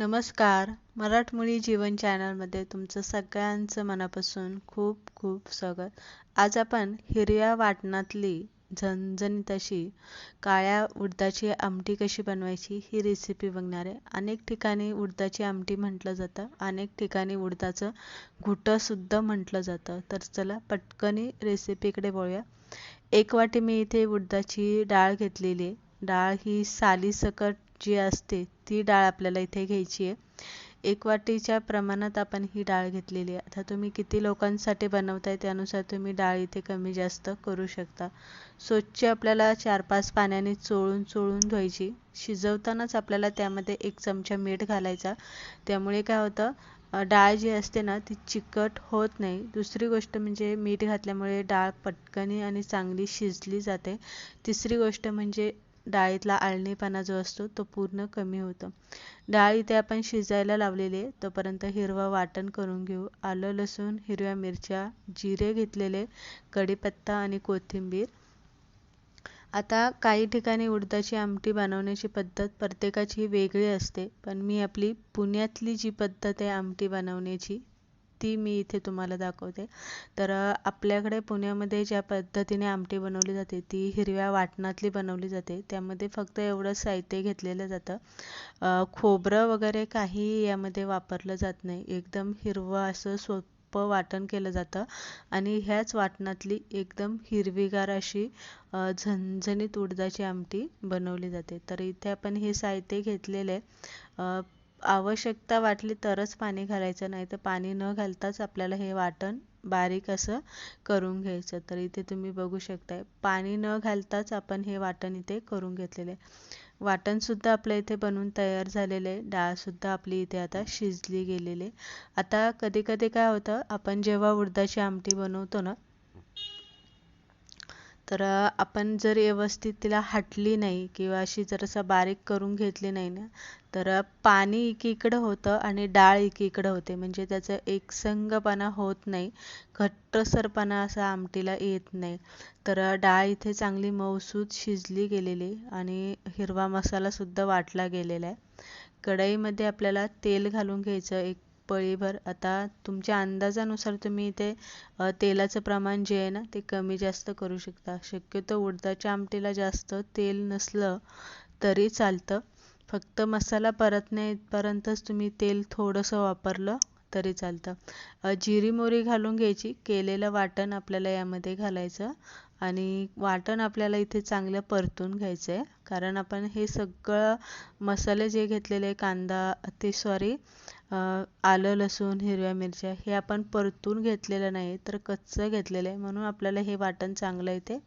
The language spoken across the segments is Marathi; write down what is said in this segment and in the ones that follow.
नमस्कार. मराठमोळी जीवन चॅनलमध्ये तुमचं सगळ्यांचं मनापासून खूप खूप स्वागत. आज आपण हिरव्या वाटणातली झणझणीत अशी काळ्या उडदाची आमटी कशी बनवायची ही रेसिपी बघणार आहे. अनेक ठिकाणी उडदाची आमटी म्हटलं जातं. अनेक ठिकाणी उडदाचं घुटंसुद्धा म्हटलं जातं. तर चला पटकनी रेसिपीकडे बोलूया एक वाटी मी इथे उडदाची डाळ घेतलेली आहे. डाळ ही सालीसकट जी असते ती डाळ आपल्याला इथे घ्यायची आहे. एक वाटीच्या प्रमाणात आपण ही डाळ घेतलेली आहे. आता तुम्ही किती लोकांसाठी बनवताय त्यानुसार तुम्ही डाळ इथे कमी जास्त करू शकता. स्वच्छ आपल्याला चार पाच पाण्याने चोळून चोळून धुवायची. शिजवतानाच आपल्याला त्यामध्ये एक चमचा मीठ घालायचा. त्यामुळे काय होतं डाळ जी असते ना ती चिकट होत नाही. दुसरी गोष्ट म्हणजे मीठ घातल्यामुळे डाळ पटकनी आणि चांगली शिजली जाते. तिसरी गोष्ट म्हणजे डाळीतला आळणीपणा जो असतो तो पूर्ण कमी होतो. डाळ इथे आपण शिजायला लावलेली आहे तोपर्यंत हिरवं वाटण करून घेऊ. आलं लसूण हिरव्या मिरच्या जिरे घेतलेले कढीपत्ता आणि कोथिंबीर. आता काही ठिकाणी उडदाची आमटी बनवण्याची पद्धत प्रत्येकाची वेगळी असते पण मी आपली पुण्यातली जी पद्धत आहे आमटी बनवण्याची ती मी इथे तुम्हाला दाखवते. तर आपल्याकडे पुण्यामध्ये ज्या पद्धतीने आमटी बनवली जाते ती हिरव्या वाटणातली बनवली जाते. त्यामध्ये फक्त एवढं साहित्य घेतलेलं जातं. खोबरं वगैरे काही यामध्ये वापरलं जात नाही. एकदम हिरवं असं सोपं वाटण केलं जातं आणि ह्याच वाटणातली एकदम हिरवीगार अशी झणझणीत उडदाची आमटी बनवली जाते. तर इथे आपण हे साहित्य घेतलेले आवश्यकता वाटली तरच पाणी घालायचं नाही तर पाणी न घालताच आपल्याला हे वाटण बारीक असं करून घ्यायचं. तर इथे तुम्ही बघू शकताय पाणी न घालताच आपण हे वाटण इथे करून घेतलेले वाटणसुद्धा आपल्या इथे बनवून तयार झालेलं आहे. डाळसुद्धा आपली इथे आता शिजली गेलेली आता कधी कधी काय होतं आपण जेव्हा उडदाची आमटी बनवतो ना तर आपण जर व्यवस्थित तिला हटली नाही किंवा अशी जरासं बारीक करून घेतली नाही ना तर पाणी एकीकडं होतं आणि डाळ एकीकडं होते. म्हणजे त्याचं एकसंगपणा होत नाही. घट्टसरपणा असा आमटीला येत नाही. तर डाळ इथे चांगली मऊसूत शिजली गेलेली आणि हिरवा मसालासुद्धा वाटला गेलेला आहे. कढईमध्ये आपल्याला तेल घालून घ्यायचं. एक पळीभर. आता तुमच्या अंदाजानुसार तुम्ही इथे तेलाचं प्रमाण जे आहे ना ते कमी जास्त करू शकता. शक्यतो उडदाच्या आमटीला जास्त तेल नसलं तरी चालतं. फक्त मसाला परतण्यापर्यंतच तुम्ही तेल थोडंसं वापरलं तरी चालतं. जिरी मोरी घालून घ्यायची. केलेलं वाटण आपल्याला यामध्ये घालायचं आणि वाटण आपल्याला इथे चांगलं परतून घ्यायचं आहे कारण आपण हे सगळं मसाले जे घेतलेले कांदा ते सॉरी आलं लसूण हिरव्या मिरच्या हे आपण परतून घेतलेलं नाही तर कच्चं घेतलेलं आहे. म्हणून आपल्याला हे वाटण चांगलं इथे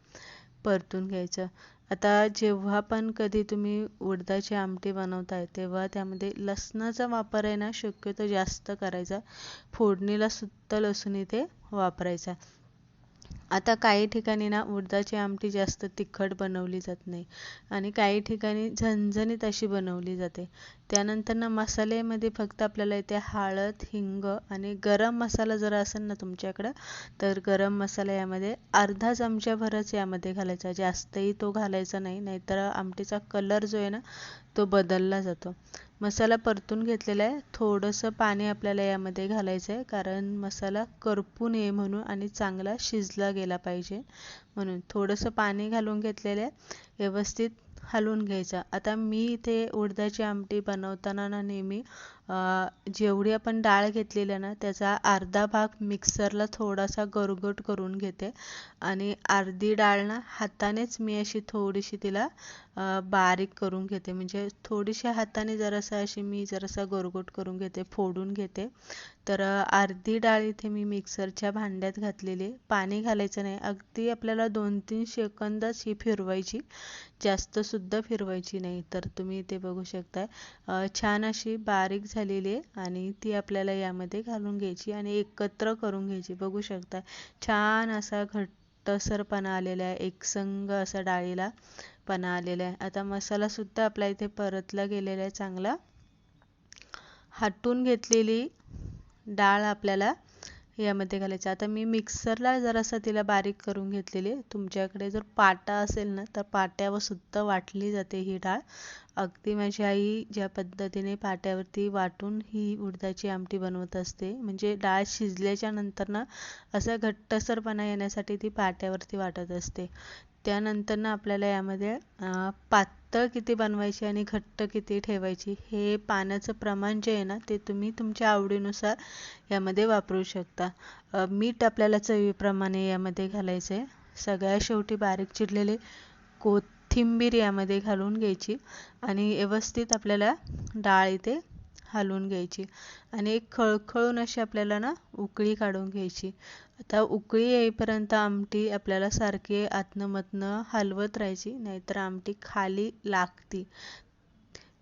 परतून घ्यायचं. आता जेव्हा पण कधी तुम्ही उडदाची आमटी बनवताय तेव्हा त्यामध्ये लसणाचा वापर आहे ना शक्यतो जास्त करायचा. फोडणीला सुद्धा लसूण इथे वापरायचा. आता काही ठिकाणी ना उडदाची आमटी जास्त तिखट बनवली जात नाही. आणि काही ठिकाणी झणझणीत अशी बनवली जाते. त्यानंतर ना मसालेमध्ये फक्त आपल्याला इथे हळद हिंग आणि गरम मसाला जर असेल ना तुमच्याकडं तर गरम मसाला यामध्ये अर्धा चमच्याभरच यामध्ये घालायचा. जास्तही तो घालायचा नाही नाहीतर आमटीचा कलर जो आहे ना तो बदलला जातो. मसाला परतून घेतलेला आहे. थोडंसं पाणी आपल्याला यामध्ये घालायचं आहे. कारण मसाला करपू नये म्हणून आणि चांगला शिजला गेला पाहिजे म्हणून. थोडंसं पाणी घालून घेतलेलं आहे. व्यवस्थित हलवून घ्यायचा. आता मी इथे उडदाची आमटी बनवताना ना नेहमी जेवढी आपण डाळ घेतलेली ना त्याचा अर्धा भाग मिक्सरला थोडासा गरगट करून घेते. आणि अर्धी डाळ ना हातानेच मी अशी थोडीशी तिला बारीक करून घेते. म्हणजे थोडीशी हाताने जरासा अशी मी जरासा गरगट करून घेते फोडून घेते. तर अर्धी डाळ इथे मी मिक्सरच्या भांड्यात घातलेली पाणी घालायचं नाही. अगदी आपल्याला दोन तीन सेकंदच ही फिरवायची जास्तसुद्धा फिरवायची नाही. तर तुम्ही इथे बघू शकताय. छान अशी बारीक झालेली आहे आणि ती आपल्याला यामध्ये घालून घ्यायची आणि एकत्र करून घ्यायची. बघू शकता छान असा घट्टसरपणा आलेला आहे एकसंग असा डाळीला पणा आलेला आहे. आता मसालासुद्धा आपला इथे परतला गेलेला आहे चांगला. हटून घेतलेली डाळ आपल्याला यामध्ये घालायचं. आता मी मिक्सरला जरासं तिला बारीक करून घेतलेली तुमच्याकडे जर पाटा असेल ना तर पाट्यावर सुद्धा वाटली जाते ही डाळ. अगदी माझी आई ज्या पद्धतीने पाट्यावरती वाटून ही उडदाची आमटी बनवत असते म्हणजे डाळ शिजल्याच्या नंतर ना असा घट्टसरपणा येण्यासाठी ती पाट्यावरती वाटत असते. त्यानंतरनं आपल्याला यामध्ये पातळ किती बनवायची आणि घट्ट किती ठेवायची हे पाण्याचं प्रमाण जे आहे ना ते तुम्ही तुमच्या आवडीनुसार यामध्ये वापरू शकता. मीठ आपल्याला चवीप्रमाणे यामध्ये घालायचं आहे सगळ्या शेवटी बारीक चिरलेले कोथिंबीर यामध्ये घालून घ्यायची आणि व्यवस्थित आपल्याला डाळ इथे हलवून घ्यायची. आणि एक खळखळून अशी आपल्याला ना उकळी काढून घ्यायची. आता उकळी येईपर्यंत आमटी आपल्याला सारखी आतनं हलवत राहायची नाहीतर आमटी खाली लागती.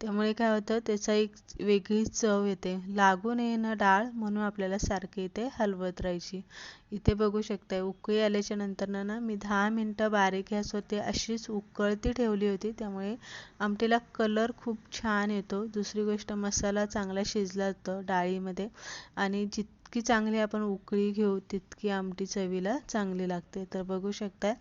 त्यामुळे काय होतं त्याचा एक वेगळी चव येते. लागू नये ना डाळ म्हणून आपल्याला सारखी इथे हलवत राहायची. इथे बघू शकताय उकळी आल्याच्यानंतर ना मी दहा मिनटं बारीक गॅसवरती अशीच उकळती ठेवली होती. त्यामुळे आमटीला कलर खूप छान येतो. दुसरी गोष्ट मसाला चांगला शिजला जातो डाळीमध्ये. आणि जित जितकी चांगली आपण उकळी घेऊ तितकी आमटी चवीला चांगली लागते. तर बघू शकता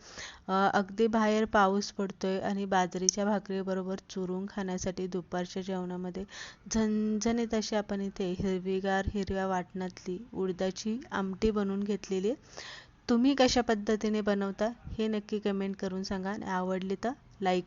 अगदी बाहेर पाऊस पडतोय आणि बाजरीच्या भाकरीबरोबर चुरून खाण्यासाठी दुपारच्या जेवणामध्ये झणझणीत अशी आपण इथे हिरवीगार हिरव्या वाटणातली उडदाची आमटी बनवून घेतलेली तुम्ही कशा पद्धतीने बनवता हे नक्की कमेंट करून सांगा आणि आवडली तर लाईक